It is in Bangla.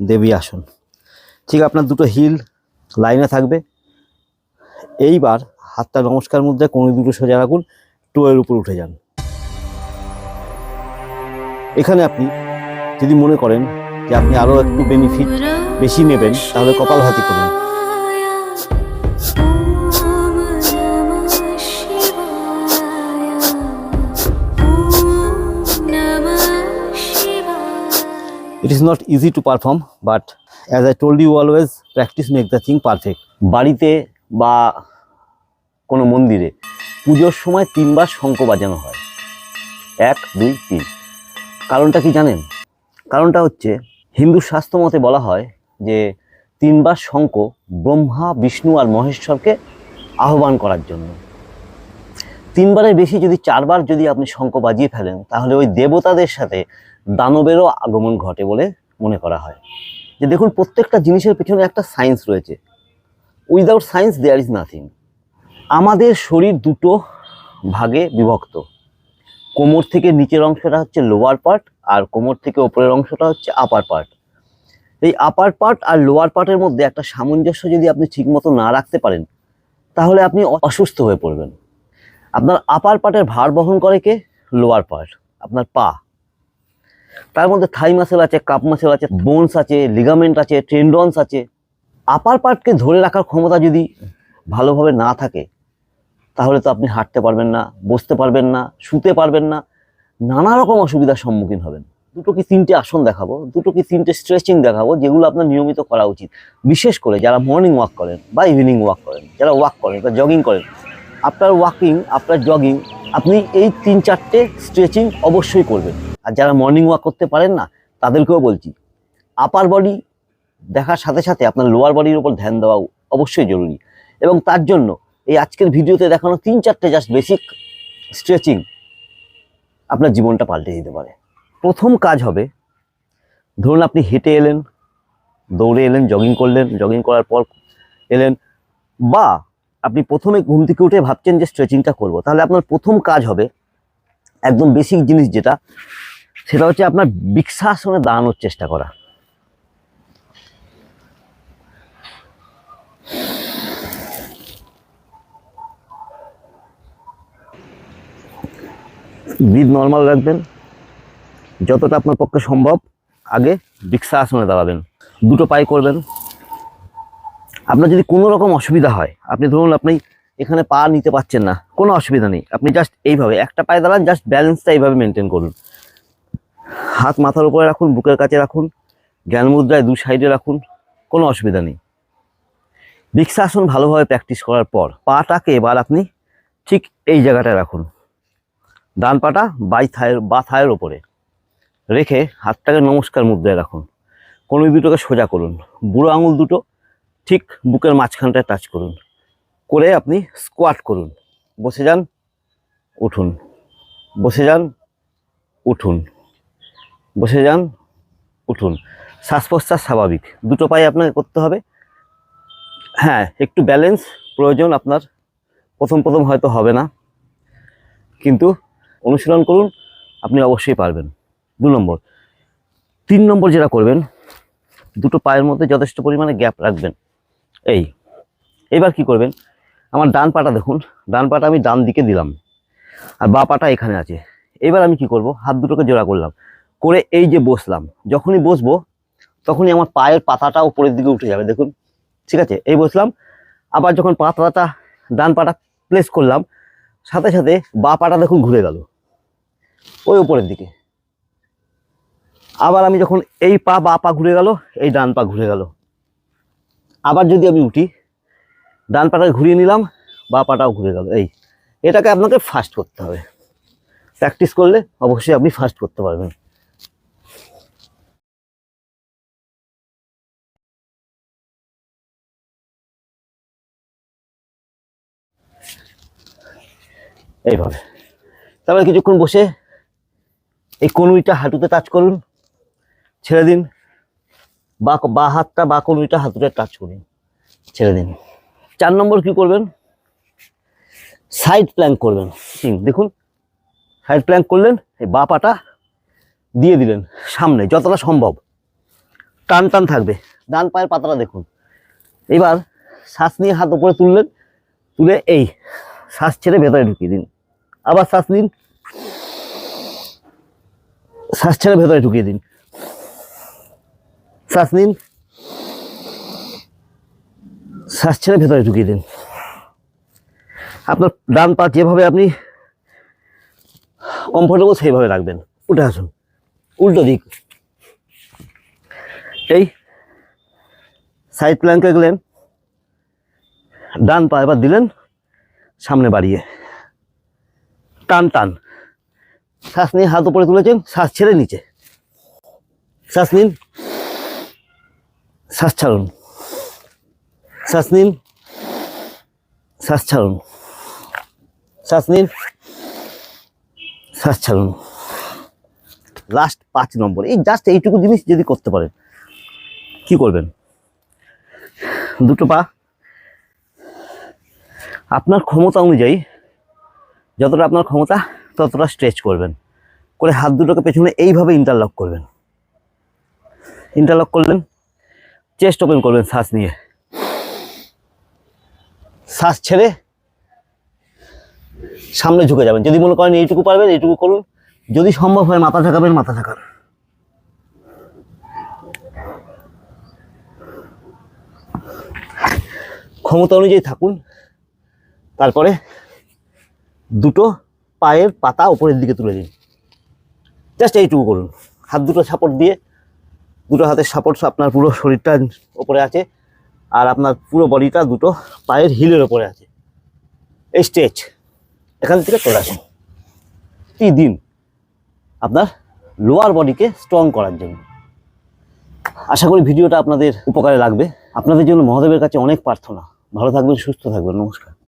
দেবী আসন। ঠিক আপনার দুটো হিল লাইনে থাকবে। এইবার হাতটা নমস্কার মধ্যে কোনো দুটো সোজা রাখুন টোয়ের উপর উঠে যান। এখানে আপনি যদি মনে করেন যে আপনি আরও একটু বেনিফিট বেশি নেবেন তাহলে কপাল হাতি করুন। It is not easy to perform but as I told you always practice make the thing perfect. বাড়িতে বা কোনো মন্দিরে পুজোর সময় তিনবার শঙ্খ বাজানো হয়। এক, দুই, তিন। কারণটা কি জানেন? কারণটা হচ্ছে হিন্দু শাস্ত্র মতে বলা হয় যে তিনবার শঙ্খ ব্রহ্মা, বিষ্ণু আর মহেশ্বরকে আহ্বান করার জন্য। তিনবারের বেশি যদি চারবার যদি আপনি শঙ্খ বাজিয়ে ফেলেন, তাহলে ওই দেবতাদের সাথে দানবেরও আগমন ঘটে বলে মনে করা হয়। যে দেখুন, প্রত্যেকটা জিনিসের পেছনে একটা সায়েন্স রয়েছে। Without science there is nothing আমাদের শরীর দুটো ভাগে বিভক্ত। কোমর থেকে নিচের অংশটা হচ্ছে লোয়ার পার্ট আর কোমর থেকে ওপরের অংশটা হচ্ছে আপার পার্ট এই আপার পার্ট আর লোয়ার পার্টের মধ্যে একটা সামঞ্জস্য যদি আপনি ঠিকমতো না রাখতে পারেন, তাহলে আপনি অসুস্থ হয়ে পড়বেন। আপনার আপার পার্টের ভার বহন করে কে? লোয়ার পার্ট আপনার পা। তার মধ্যে থাই মাসেল আছে, কাপ মাসেল আছে, বোনস আছে লিগামেন্ট আছে টেন্ডনস আছে। আপার পার্টকে ধরে রাখার ক্ষমতা যদি ভালোভাবে না থাকে, তাহলে তো আপনি হাঁটতে পারবেন না, বসতে পারবেন না, শুতে পারবেন না, নানা রকম অসুবিধার সম্মুখীন হবেন। দুটো কি তিনটে আসন দেখাবো, দুটো কি তিনটে স্ট্রেচিং দেখাবো, যেগুলো আপনার নিয়মিত করা উচিত। বিশেষ করে যারা মর্নিং ওয়াক করেন বা ইভিনিং ওয়াক করেন, যারা ওয়াক করেন বা জগিং করেন, আপনার ওয়াকিং আপনার জগিং আপনি এই তিন চারটে স্ট্রেচিং অবশ্যই করবেন। আর যারা মর্নিং ওয়াক করতে পারেন না, তাদেরকেও বলছি আপার বডি দেখার সাথে সাথে আপনার লোয়ার বডির উপর ধ্যান দেওয়া অবশ্যই জরুরি। এবং তার জন্য এই আজকের ভিডিওতে দেখানো তিন চারটে জাস্ট বেসিক স্ট্রেচিং আপনার জীবনটা পাল্টে দিতে পারে। প্রথম কাজ হবে, ধরুন আপনি হেঁটে এলেন, দৌড়ে এলেন জগিং করলেন জগিং করার পর এলেন, বা আপনি প্রথমে ঘুম থেকে উঠে ভাবছেন যে স্ট্রেচিংটা করব, তাহলে আপনার প্রথম কাজ হবে একদম বেসিক জিনিস যেটা সেটা হচ্ছে আপনার বৃক্ষাসনে দাঁড়ানোর চেষ্টা করা। ব্রিথ নর্মাল রাখবেন। যতটা আপনার পক্ষে সম্ভব আগে বৃক্ষা আসনে দাঁড়াবেন। দুটো পায়ে করবেন। আপনার যদি কোনো রকম অসুবিধা হয়, আপনি ধরুন আপনি এখানে পা নিতে পারছেন না, কোনো অসুবিধা নেই। আপনি জাস্ট এইভাবে একটা পায়ে দাঁড়ান জাস্ট ব্যালেন্সটা এইভাবে মেনটেন করুন। হাত মাথার উপরে রাখুন, বুকের কাছে রাখুন, জ্ঞান মুদ্রায় দু সাইডে রাখুন, কোনো অসুবিধা নেই। বৃক্ষাসন ভালোভাবে প্র্যাকটিস করার পর পাটাকে এবার আপনি ঠিক এই জায়গাটায় রাখুন। ডান পাটা বাই থায়ের বা থায়ের ওপরে রেখে হাতটাকে নমস্কার মুদ্রায় রাখুন। কোনো দুটোকে সোজা করুন। বুড়ো আঙুল দুটো ঠিক বুকের মাঝখানটায় টাচ করুন। করে আপনি স্কোয়াট করুন। বসে যান, উঠুন। বসে যান, উঠুন। বসে যান, উঠুন। শ্বাস প্রশ্বাস স্বাভাবিক। দুটো পায়ে আপনাকে করতে হবে। হ্যাঁ একটু ব্যালেন্স প্রয়োজন আপনার। প্রথম প্রথম হয়তো হবে না। কিন্তু অনুশীলন করুন, আপনি অবশ্যই পারবেন। দু নম্বর। তিন নম্বর যেটা করবেন, দুটো পায়ের মধ্যে যথেষ্ট পরিমাণে গ্যাপ রাখবেন। এই, এবার কি করবেন? আমার ডান পাটা দেখুন। ডান পাটা আমি ডান দিকে দিলাম। আর বা পাটা এখানে আছে। এবার আমি কি করব? হাত দুটোকে জোড়া করলাম। করে এই যে বসলাম, যখনই বসবো, তখনই আমার পায়ের পাতাটা উপরের দিকে উঠে যাবে, দেখুন, ঠিক আছে? এই বসলাম, আবার যখন পাতাটা ডান পাটা প্লেস করলাম, সাথে সাথে বা পাটা দেখুন ঘুরে গেল, ওই উপরের দিকে। আবার আমি যখন এই পা বা পা ঘুরে গেল, এই ডান পা ঘুরে গেল। আবার যদি আমি উঠি, ডান পাটা ঘুরিয়ে নিলাম, বা পাটাও ঘুরে গেল, এই। এটাকে আপনাকে ফাস্ট করতে হবে। প্র্যাকটিস করলে অবশ্যই আপনি ফাস্ট করতে পারবেন। এইভাবে। তারপরে কিছুক্ষণ বসে এই কনুইটা হাঁটুতে টাচ করুন। ছেড়ে দিন। বা বা হাতটা বা কনুইটা হাঁটুতে টাচ করুন। ছেড়ে দিন। চার নম্বর কি করবেন? সাইড প্ল্যাঙ্ক করবেন। হুম, দেখুন। সাইড প্ল্যাঙ্ক করলেন এই বা পাটা দিয়ে দিলেন সামনে যতটা সম্ভব। টান টান থাকবে। ডান পায়ের পাতাটা দেখুন। এবার শ্বাস নিয়ে হাত উপরে তুললেন তুলে এই শ্বাস ছেড়ে ভেতরে ঢুকিয়ে দিন। আবার শ্বাস নিন। শ্বাস ছেড়ে ভেতরে ঢুকিয়ে দিন। শ্বাস নিন। শ্বাস ছেড়ে ভেতরে ঢুকিয়ে দিন। আপনার ডান পা যেভাবে আপনি কমফোর্টেবল সেইভাবে রাখবেন। উঠে আসুন। উল্টো দিক। এই সাইড প্ল্যাঙ্কে গেলেন। ডান পা এবার দিলেন সামনে বাড়িয়ে। টান টান শ্বাস নিয়ে হাত উপরে তুলেছেন, শ্বাস ছেড়ে নিচে। শ্বাস নিন। শ্বাস ছাড়ুন। শ্বাস নিন। শ্বাস ছাড়ুন। শ্বাস নিন। শ্বাস ছাড়ুন। লাস্ট পাঁচ নম্বর। এই জাস্ট এইটুকু জিনিস যদি করতে পারেন, কি করবেন? দুটো পা। আপনার ক্ষমতা অনুযায়ী যতটা আপনার ক্ষমতা, ততটা স্ট্রেচ করবেন। করে হাত দুটোকে পেছনে এইভাবে ইন্টারলক করবেন। ইন্টারলক করলেন চেস্ট ওপেন করবেন শ্বাস নিয়ে। শ্বাস ছেড়ে সামনে ঝুঁকে যাবেন। যদি মনে করেন এইটুকু পারবেন, এইটুকু করুন। যদি সম্ভব হয় মাথা ঝাঁকাবেন, মাথা ঝাঁকান। ক্ষমতা অনুযায়ী থাকুন। তারপরে দুটো পায়ের পাতা উপরের দিকে তুলে দিন জাস্ট এইটুকু করুন। হাত দুটো সাপোর্ট দিয়ে, দুটো হাতের সাপোর্ট আপনার পুরো শরীরটা ওপরে আছে আর আপনার পুরো বডিটা দুটো পায়ের হিলের ওপরে আছে। এই স্ট্রেচ, এখান থেকে চলে আসুন। দিন আপনার লোয়ার বডিকে স্ট্রং করার জন্য। আশা করি ভিডিওটা আপনাদের উপকারে লাগবে। আপনাদের জন্য মহাদেবের কাছে অনেক প্রার্থনা। ভালো থাকবেন, সুস্থ থাকবেন। নমস্কার।